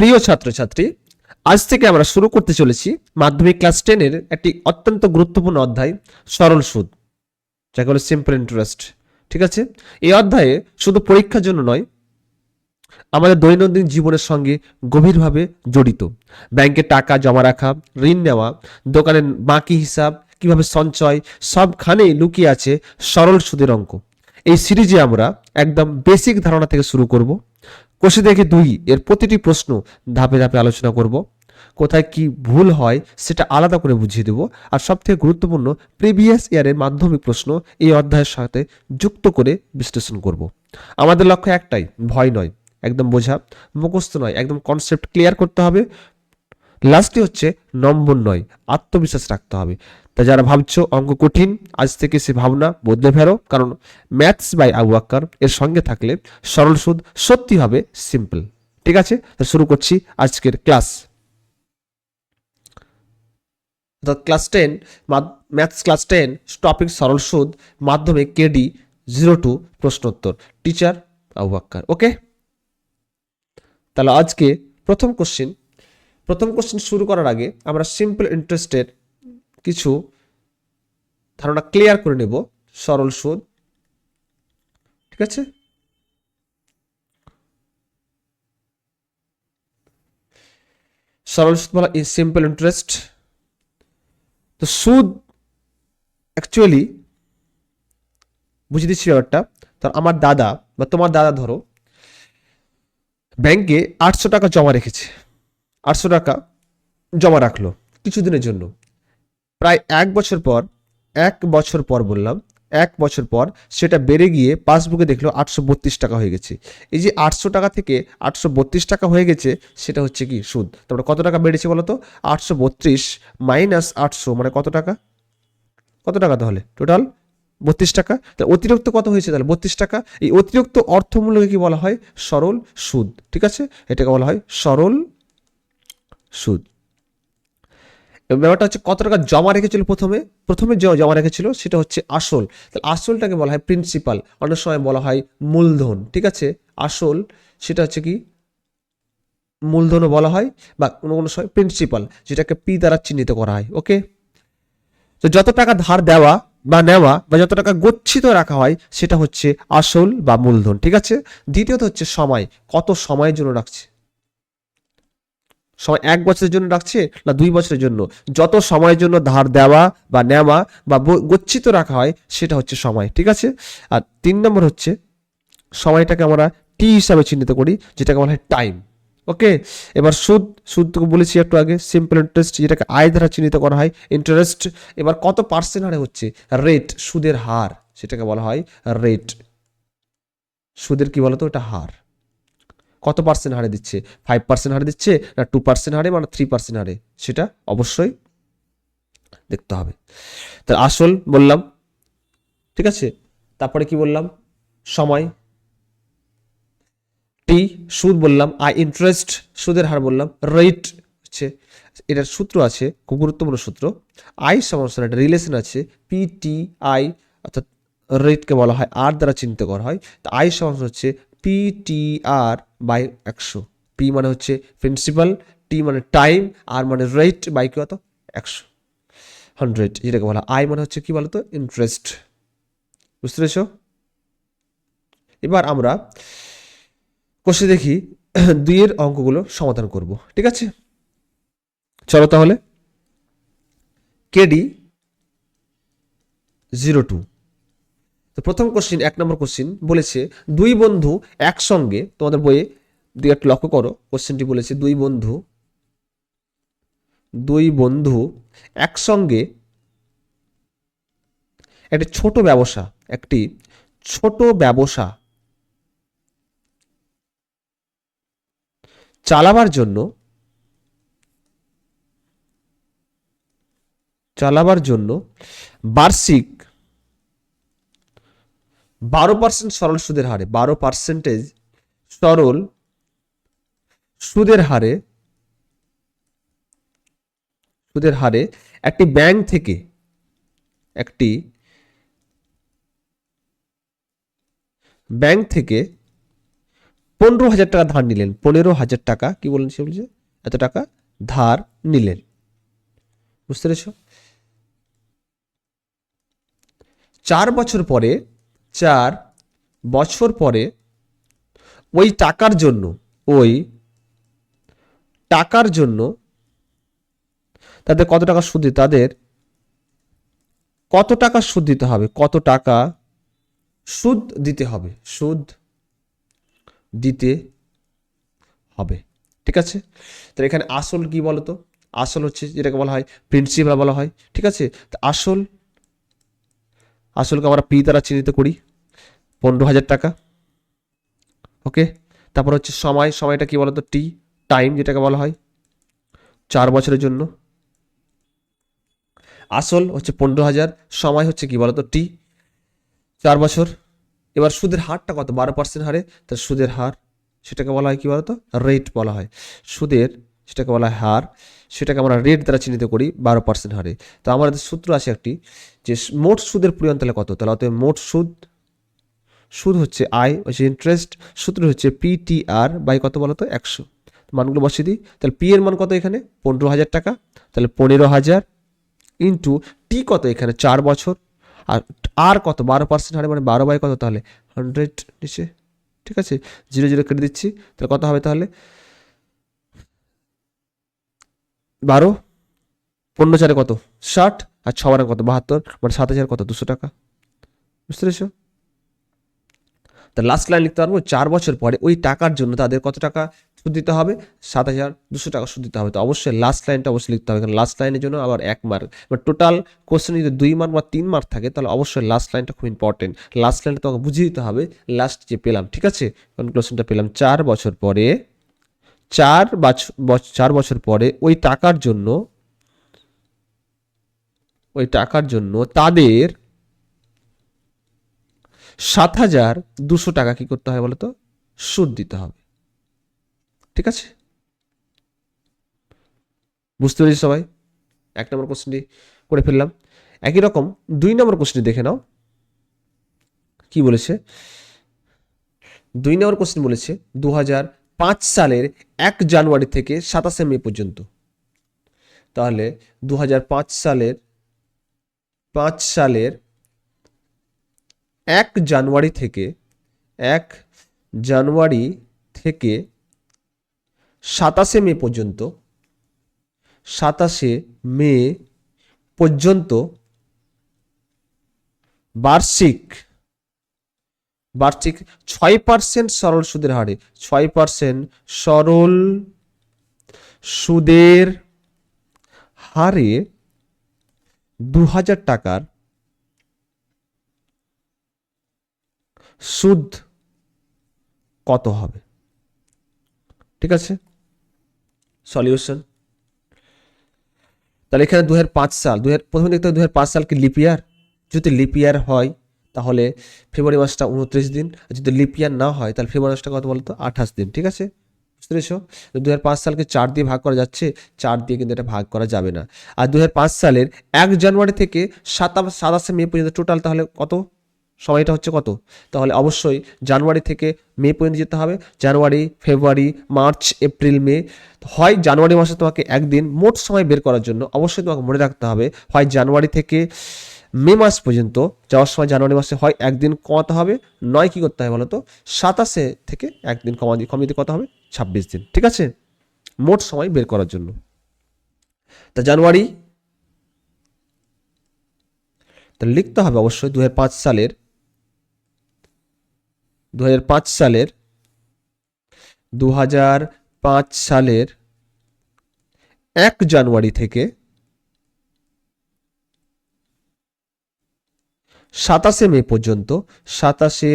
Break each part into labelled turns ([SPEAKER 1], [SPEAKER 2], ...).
[SPEAKER 1] প্রিয় ছাত্রছাত্রী, আজ থেকে আমরা শুরু করতে চলেছি মাধ্যমিক ক্লাস টেনের একটি অত্যন্ত গুরুত্বপূর্ণ অধ্যায়, সরল সুদ, যাকে বলে সিম্পল ইন্টারেস্ট ঠিক আছে? এই অধ্যায়ে শুধু পরীক্ষার জন্য নয়, আমাদের দৈনন্দিন জীবনের সঙ্গে গভীরভাবে জড়িত। ব্যাংকে টাকা জমা রাখা, ঋণ নেওয়া, দোকানের বাকি হিসাব, কীভাবে সঞ্চয়, সবখানেই লুকিয়ে আছে সরল সুদের অঙ্ক। এই সিরিজে আমরা একদম বেসিক ধারণা থেকে শুরু করব। কোষে দেখে দুই, এর প্রতিটি প্রশ্ন ধাপে ধাপে আলোচনা করব। কোথায় কি ভুল হয় সেটা আলাদা করে বুঝিয়ে দেব। আর সবথেকে গুরুত্বপূর্ণ প্রিভিয়াস ইয়ারের মাধ্যমিক প্রশ্ন এই অধ্যায়ের সাথে যুক্ত করে বিশ্লেষণ করব। আমাদের লক্ষ্য একটাই, ভয় নয়, একদম বোঝা, মুখস্থ নয়, একদম কনসেপ্ট ক্লিয়ার করতে হবে। লাস্টে হচ্ছে নম্বর নয়, আত্মবিশ্বাস রাখতে হবে। তা যারা ভাবছ অঙ্ক কঠিন, আজ থেকে সে ভাবনা বদলে ফেরো কারণ ম্যাথস বাই আবু আক্কার এর সঙ্গে থাকলে সরল সুদ সত্যি হবে সিম্পল। ঠিক আছে? শুরু করছি আজকের ক্লাস। অর্থাৎ class ten maths class ten, topic সরল সুদ মাধ্যমে কেডি, জিরো টু, প্রশ্নোত্তর। Teacher Abu Akkar, okay? তাহলে আজকে প্রথম কোশ্চিন প্রথম কোশ্চেন শুরু করার আগে আমরা সিম্পল ইন্টারেস্টের কিছু ধারণা ক্লিয়ার করে নেব, সরল সুদ ঠিক আছে? সরল সুদ বলা সিম্পল ইন্টারেস্ট তো সুদ অ্যাকচুয়ালি বুঝিয়ে দিচ্ছি ব্যাপারটা। তো আমার দাদা বা তোমার দাদা ধরো ব্যাংকে আটশো টাকা জমা রেখেছে। আটশো টাকা জমা রাখল কিছুদিনের জন্য। প্রায় এক বছর পর, এক বছর পর বললাম, এক বছর পর সেটা বেড়ে গিয়ে পাসবুকে দেখল আটশো বত্রিশ টাকা হয়ে গেছে। এই যে আটশো টাকা থেকে আটশো বত্রিশ টাকা হয়ে গেছে, সেটা হচ্ছে কি সুদ? তারপরে কত টাকা বেড়েছে বলো তো? আটশো বত্রিশ মাইনাস আটশো মানে কত টাকা? কত টাকা তাহলে? টোটাল বত্রিশ টাকা? তা অতিরিক্ত কত হয়েছে তাহলে? বত্রিশ টাকা। এই অতিরিক্ত অর্থমূল্যকে কি বলা হয়? সরল সুদ, ঠিক আছে? এটাকে বলা হয় সরল সুদ। ব্যাপারটা হচ্ছে কত টাকা জমা রেখেছিল প্রথমে? প্রথমে জমা রেখেছিল সেটা হচ্ছে আসল। তাহলে আসলটাকে বলা হয় প্রিন্সিপাল অনেক সময় বলা হয় মূলধন, ঠিক আছে? আসল সেটা হচ্ছে কি? মূলধনও বলা হয় বা কোনো কোনো সময় প্রিন্সিপাল যেটাকে পি দ্বারা চিহ্নিত করা হয় ওকে তো যত টাকা ধার দেওয়া বা নেওয়া বা যত টাকা গচ্ছিত রাখা হয়, সেটা হচ্ছে আসল বা মূলধন, ঠিক আছে? দ্বিতীয়ত হচ্ছে সময়। কত সময়ের জন্য রাখছে? সময় এক বছরের জন্য রাখছে না দুই বছরের জন্য? যত সময়ের জন্য ধার দেওয়া বা নেওয়া বা গচ্ছিত রাখা হয়, সেটা হচ্ছে সময়, ঠিক আছে? আর তিন নম্বর হচ্ছে, সময়টাকে আমরা টি হিসাবে চিহ্নিত করি, যেটাকে বলা হয় টাইম ওকে? এবার সুদ সুদ বলেছি একটু আগে সিম্পল ইন্টারেস্ট যেটাকে আয় দ্বারা চিহ্নিত করা হয় ইন্টারেস্ট এবার কত পার্সেন্ট হারে হচ্ছে? রেট সুদের হার, সেটাকে বলা হয় রেট সুদের কি বলতো? এটা হার। কত পার্সেন্ট হারে দিচ্ছে? ফাইভ পার্সেন্ট হারে দিচ্ছে না টু পার্সেন্ট হারে মানে থ্রি পার্সেন্ট হারে? সেটা অবশ্যই দেখতে হবে। তার আসল বললাম, ঠিক আছে? তারপরে কি বললাম? সময়। টি সুদ বললাম। আই ইন্টারেস্ট সুদের হার বললাম। রেট হচ্ছে, এটার সূত্র আছে, খুব গুরুত্বপূর্ণ সূত্র। আই সমান একটা রিলেশন আছে পি টি আই অর্থাৎ রেটকে বলা হয় আর দ্বারা চিহ্নিত করা হয়। তো আই সমান হচ্ছে পি টি আর বাই একশো। পি মানে হচ্ছে প্রিন্সিপাল টি মানে টাইম আর মানে রেট বাই কি কত একশো। হান্ড্রেড যেটাকে বলা আই মানে হচ্ছে কি বলতো? ইন্টারেস্ট বুঝতে পেরেছ? এবার আমরা কোষে দেখি দুইয়ের অঙ্কগুলো সমাধান করব, ঠিক আছে? চলো তাহলে। কেডি জিরো টু তো প্রথম কোশ্চিন এক নম্বর কোশ্চিন বলেছে, দুই বন্ধু একসঙ্গে, তোমাদের বইয়ে দুই একটু লক্ষ্য করো কোশ্চেনটি বলেছে, দুই বন্ধু দুই বন্ধু একসঙ্গে একটি ছোট ব্যবসা, একটি ছোট ব্যবসা চালাবার জন্য চালাবার জন্য বার্ষিক বারো পার্সেন্ট সরল সুদের হারে, বারো পার্সেন্টেজ সরল সুদের হারে সুদের হারে একটি ব্যাংক থেকে একটি ব্যাংক থেকে পনেরো হাজার টাকা ধার নিলেন। পনেরো হাজার টাকা, কি বললেন সে বলছে? এত টাকা ধার নিলেন। বুঝতে পেরেছ? চার বছর পরে চার বছর পরে ওই টাকার জন্য, ওই টাকার জন্য তাদের কত টাকা সুদ দিতে, তাদের কত টাকা সুদ দিতে হবে, কত টাকা সুদ দিতে হবে, সুদ দিতে হবে। ঠিক আছে? তো এখানে আসল কি বলতো? আসল হচ্ছে যেটাকে বলা হয় প্রিন্সিপাল বলা হয়। ঠিক আছে? আসল আসলকে আমরা পি দ্বারা চিহ্নিত করি, পনেরো হাজার টাকা। ওকে? তারপর হচ্ছে সময়, সময়টা কি বলতো? টি টাইম যেটাকে বলা হয়, চার বছরের জন্য। আসল হচ্ছে পনেরো হাজার, সময় হচ্ছে কি বলতো? টি চার বছর। এবার সুদের হারটা কত? বারো পার্সেন্ট হারে। তার সুদের হার, সেটাকে বলা হয় কি বলতো? রেট বলা হয়। সুদের সেটাকে বলা হয় হার। সেটাকে আমরা রেট দ্বারা চিহ্নিত করি, বারো পার্সেন্ট হারে। তো আমাদের সূত্র আছে একটি, যে মোট সুদের পরিমাণ তাহলে কত? তাহলে অতএব মোট সুদ সুদ হচ্ছে আয় হচ্ছে ইন্টারেস্ট সূত্র হচ্ছে পিটিআর বাই কত বলতো একশো। মানগুলো বসিয়ে দিই। তাহলে পি এর মান কত এখানে? পনেরো হাজার টাকা। তাহলে পনেরো হাজার ইন্টু টি কত এখানে? চার বছর। আর আর কত? বারো পার্সেন্ট হারে মানে বারো বাই কত তাহলে? হান্ড্রেড নিচে। ঠিক আছে? জিরো জিরো কেটে দিচ্ছি। তাহলে কত হবে তাহলে? বারো? পনেরো চারে কত? ষাট? আর ছ বারে কত? বাহাত্তর? মানে সাত হাজার কত? দুশো টাকা। বুঝতে পেরেছ? তা লাস্ট লাইন লিখতে পারব, চার বছর পরে ওই টাকার জন্য তাদের কত টাকা সুদ দিতে হবে? সাত হাজার দুশো টাকা সুদ দিতে হবে। তো অবশ্যই লাস্ট লাইনটা অবশ্যই লিখতে হবে। কারণ লাস্ট লাইনের জন্য আবার এক মার্ক এবার টোটাল কোশ্চেন যদি দুই মার্ক বা তিন মার্ক থাকে, তাহলে অবশ্যই লাস্ট লাইনটা খুব ইম্পর্টেন্ট লাস্ট লাইনটা তোমাকে বুঝিয়ে দিতে হবে। লাস্ট যে পেলাম, ঠিক আছে? কনক্লুশনটা পেলাম। চার বছর পরে চার বছর চার বছর পরে ওই টাকার জন্য, ওই টাকার জন্য তাদের সাত হাজার দুশো টাকা কি করতে হয় বলতো? সুদ দিতে হবে। ঠিক আছে? বুঝতে পেরেছি সবাই? এক নম্বর কোশ্চেনটি করে ফেললাম। একই রকম দুই নম্বর কোশ্চেনটি দেখে নাও। কি বলেছে? দুই নম্বর কোশ্চেন বলেছে, দু হাজার পাঁচ সালের এক জানুয়ারি থেকে সাতাশে মে পর্যন্ত। তাহলে দু সালের, পাঁচ সালের এক জানুয়ারি থেকে, এক জানুয়ারি থেকে সাতাশে মে পর্যন্ত, সাতাশে মে পর্যন্ত বার্ষিক বার্ষিক ছয় পার্সেন্ট সরল সুদের হারে, ছয় পার্সেন্ট সরল সুদের হারে দু হাজার টাকার সুদ কত হবে? ঠিক আছে? সলিউশন। তাহলে এখানে দু হাজার পাঁচ সাল দুই হাজার প্রথমে দেখতে হবে দু হাজার পাঁচ সাল কি লিপিয়ার? যদি লিপিয়ার হয় তাহলে ফেব্রুয়ারি মাসটা উনত্রিশ দিন, আর যদি লিপিয়ার না হয়, তাহলে ফেব্রুয়ারি মাসটা কত বলতো? আঠাশ দিন, ঠিক আছে? বুঝতে পেরেছ? দু সালকে চার দিয়ে ভাগ করা যাচ্ছে, চার দিয়ে কিন্তু এটা ভাগ করা যাবে না। আর দু হাজার পাঁচ সালের এক জানুয়ারি থেকে সাতাশ, সাতাশে মে পর্যন্ত টোটাল তাহলে কত? সময়টা হচ্ছে কত? তাহলে অবশ্যই জানুয়ারি থেকে মে পর্যন্ত যেতে হবে। জানুয়ারি, ফেব্রুয়ারি, মার্চ, এপ্রিল, মে, হয় জানুয়ারি মাসে তোমাকে একদিন মোট সময় বের করার জন্য অবশ্যই তোমাকে মনে রাখতে হবে, হয় জানুয়ারি থেকে মে মাস পর্যন্ত যাওয়ার সময় জানুয়ারি মাসে হয়, একদিন কমাতে হবে। নয় কি করতে হবে বলো তো সাতাশে থেকে একদিন কমা দিয়ে কমিয়ে কত হবে? ছাব্বিশ দিন, ঠিক আছে? মোট সময় বের করার জন্য। তা জানুয়ারি, তা লিখতে হবে অবশ্যই দু হাজার পাঁচ সালের দু হাজার পাঁচ সালের দু হাজার পাঁচ সালের এক জানুয়ারি থেকে সাতাশে মে পর্যন্ত, সাতাশে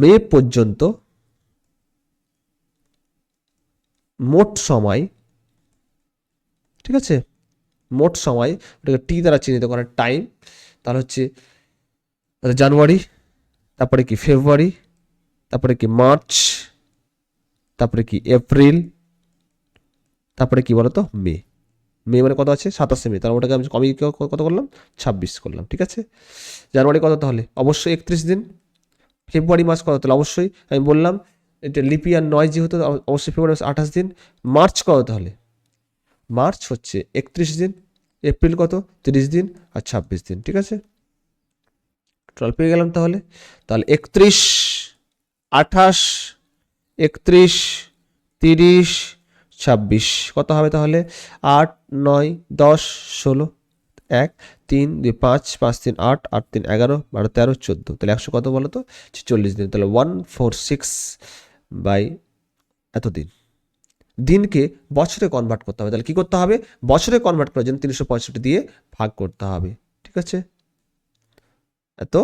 [SPEAKER 1] মে পর্যন্ত মোট সময়, ঠিক আছে? মোট সময় ওটাকে টি দ্বারা চিহ্নিত করার টাইম তাহলে হচ্ছে জানুয়ারি, তারপরে কি ফেব্রুয়ারি তারপরে কি মার্চ তারপরে কি এপ্রিল তারপরে কি বলতো? মে মে মানে কত আছে? সাতাশে মে। তাহলে ওটাকে আমি কমিয়ে কত করলাম? ছাব্বিশ করলাম, ঠিক আছে? জানুয়ারি কত তাহলে? অবশ্যই একত্রিশ দিন। ফেব্রুয়ারি মাস কত তাহলে? অবশ্যই আমি বললাম, এটা লিপিয়ার নয় যেহেতু, অব- অবশ্যই ফেব্রুয়ারি মাস আঠাশ দিন। মার্চ কত তাহলে? মার্চ হচ্ছে একত্রিশ দিন। এপ্রিল কত? তিরিশ দিন আর ছাব্বিশ দিন, ঠিক আছে? টুয়েলভ পেয়ে গেলাম তাহলে। তাহলে একত্রিশ, আঠাশ, একত্রিশ, তিরিশ ছাব্বিশ। কত হবে তাহলে? আট, নয়, দশ, ষোলো, এক, তিন, দুই, পাঁচ পাঁচ, তিন, আট আট, তিন, এগারো, বারো, তেরো, চোদ্দ। তাহলে একশো কত বলো তো? চল্লিশ দিন। তাহলে ওয়ান, ফোর, সিক্স বাই এতদিন। দিনকে বছরে কনভার্ট করতে হবে। তাহলে কী করতে হবে? বছরে কনভার্ট করার জন্য তিনশো পঁয়ষট্টি দিয়ে ভাগ করতে হবে। ঠিক আছে? এত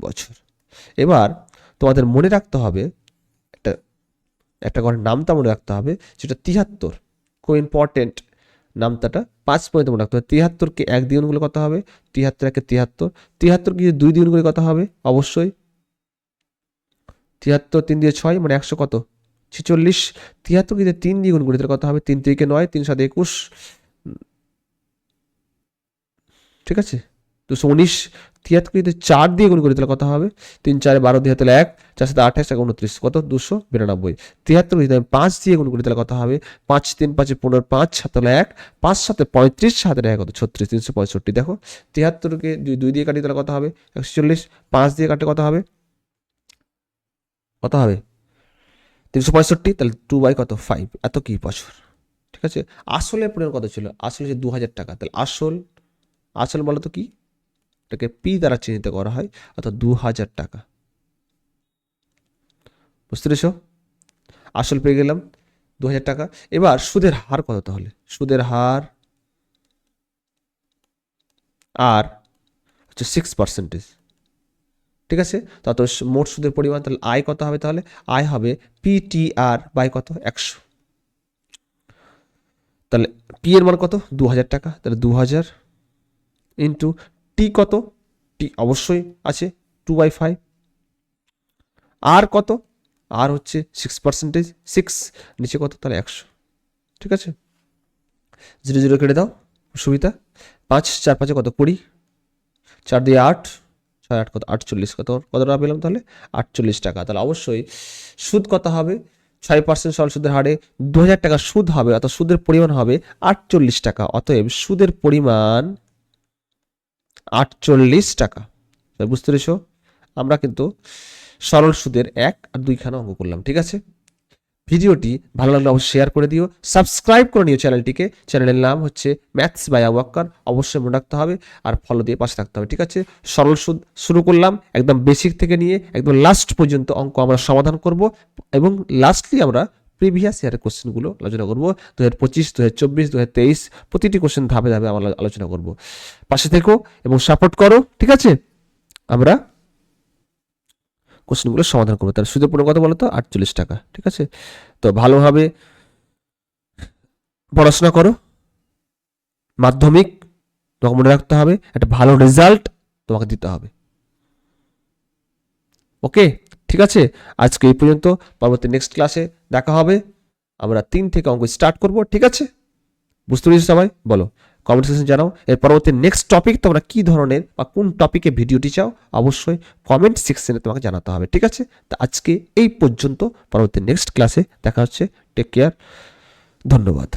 [SPEAKER 1] বছর। এবার তোমাদের মনে রাখতে হবে একটা ঘরের নামটা মনে রাখতে হবে, সেটা তিয়াত্তর খুব ইম্পর্টেন্ট নামতাটা পাঁচ পর্যন্ত মনে রাখতে হবে। তিয়াত্তরকে এক দ্বিগুণ করলে কত হবে? তিয়াত্তর একে তিয়াত্তর তিয়াত্তরকে যদি দুই দ্বিগুণ করে কত হবে? অবশ্যই। তিয়াত্তর তিন দিয়ে ছয় মানে একশো কত? ছেচল্লিশ। তিয়াত্তর যদি তিন দ্বিগুণ করি, তাহলে কত হবে? তিন তিরিকে নয়, তিন সাত একুশ। ঠিক আছে? দুশো উনিশ তিয়াত্তর যদি চার দিয়ে গুণ করি, তাহলে কত হবে? তিন, চারে বারো দিয়ে তাহলে এক, চার সাথে আঠাশ এক উনত্রিশ, কত? দুশো বিরানব্বই। তিয়াত্তর যদি আমি পাঁচ দিয়ে গুণ করি, তাহলে কত হবে? পাঁচ, তিন, পাঁচে, পনেরো, পাঁচ, সাত এক, পাঁচ সাথে পঁয়ত্রিশ সাথে এক, কত? ছত্রিশ, তিনশো পঁয়ষট্টি। দেখো, তিয়াত্তরকে দুই দুই দিয়ে কাটি, তাহলে কত হবে? একশো চল্লিশ, পাঁচ দিয়ে কাটলে কত হবে? কত হবে? তিনশো পঁয়ষট্টি, তাহলে টু বাই কত? ফাইভ এত কি বছর? ঠিক আছে? আসলে পরিমাণ কত ছিল? আসলে যে দু হাজার টাকা। তাহলে আসল আসল বলো তো কি? এটাকে পি দ্বারা চিহ্নিত করা হয়, অর্থাৎ দু হাজার টাকা। বুঝতে পেরেছ? আসল পেয়ে গেলাম দু হাজার টাকা। এবার সুদের হার কত তাহলে? সুদের হার আর হচ্ছে সিক্স পার্সেন্টেজ ঠিক আছে? তত মোট সুদের পরিমাণ তাহলে আয় কত হবে তাহলে? আয় হবে পিটিআর বাই কত? একশো। তাহলে পি এর মান কত? দু হাজার টাকা। তাহলে দু হাজার ইন্টু টি কত? টি অবশ্যই আছে টু বাই ফাইভ আর কত? আর হচ্ছে সিক্স পার্সেন্টেজ সিক্স নিচে কত? তাহলে একশো। ঠিক আছে? জিরো জিরো কেটে দাও সুবিধা পাঁচ, চার পাঁচে কত? কুড়ি। চার দিয়ে আট, ছয় আট কত? আটচল্লিশ কত? কত টাকা পেলাম তাহলে? আটচল্লিশ টাকা। তাহলে অবশ্যই সুদ কত হবে? ছয় পার্সেন্ট সরল সুদের হারে দু হাজার টাকা সুদ হবে, অর্থাৎ সুদের পরিমাণ হবে আটচল্লিশ টাকা। অতএব সুদের পরিমাণ আটচল্লিশ টাকা। বুঝতে পেরেছ? আমরা কিন্তু সরল সুদের এক আর দুইখানা অঙ্ক করলাম, ঠিক আছে? ভিডিওটি ভালো লাগলে অবশ্যই শেয়ার করে দিও। সাবস্ক্রাইব করে নিও চ্যানেলটিকে চ্যানেলের নাম হচ্ছে ম্যাথস বাই আওয়াক্কার অবশ্যই মনে রাখতে হবে আর ফলো দিয়ে পাশে থাকতে হবে, ঠিক আছে? সরল সুদ শুরু করলাম, একদম বেসিক থেকে নিয়ে, একদম লাস্ট পর্যন্ত অঙ্ক আমরা সমাধান করব এবং লাস্টলি আমরা প্রিভিয়াস ইয়ারের কোশ্চেনগুলো আলোচনা করব। দু হাজার পঁচিশ দু হাজার চব্বিশ দু হাজার তেইশ প্রতিটি কোশ্চেন ধাপে ধাপে আমরা আলোচনা করব। পাশে থেকো এবং সাপোর্ট করো, ঠিক আছে? আমরা কোশ্চেনগুলো সমাধান করব। তাহলে সুদের পরিমাণ কত বলো তো আটচল্লিশ টাকা, ঠিক আছে? তো ভালোভাবে পড়াশোনা করো। মাধ্যমিক তোমাকে মনে রাখতে হবে, একটা ভালো রেজাল্ট তোমাকে দিতে হবে। ওকে ঠিক আছে? আজকে এই পর্যন্ত। পরবর্তী নেক্সট ক্লাসে দেখা হবে। আমরা তিন থেকে অঙ্ক স্টার্ট করব, ঠিক আছে? বুঝতে পেরেছি সবাই? বলো কমেন্ট সেকশন জানাও। এর পরবর্তী নেক্সট টপিক তোমরা কী ধরনের বা কোন টপিকে ভিডিওটি চাও, অবশ্যই কমেন্ট সেকশনে তোমাকে জানাতে হবে, ঠিক আছে? তা আজকে এই পর্যন্ত। পরবর্তী নেক্সট ক্লাসে দেখা হচ্ছে। টেক কেয়ার ধন্যবাদ।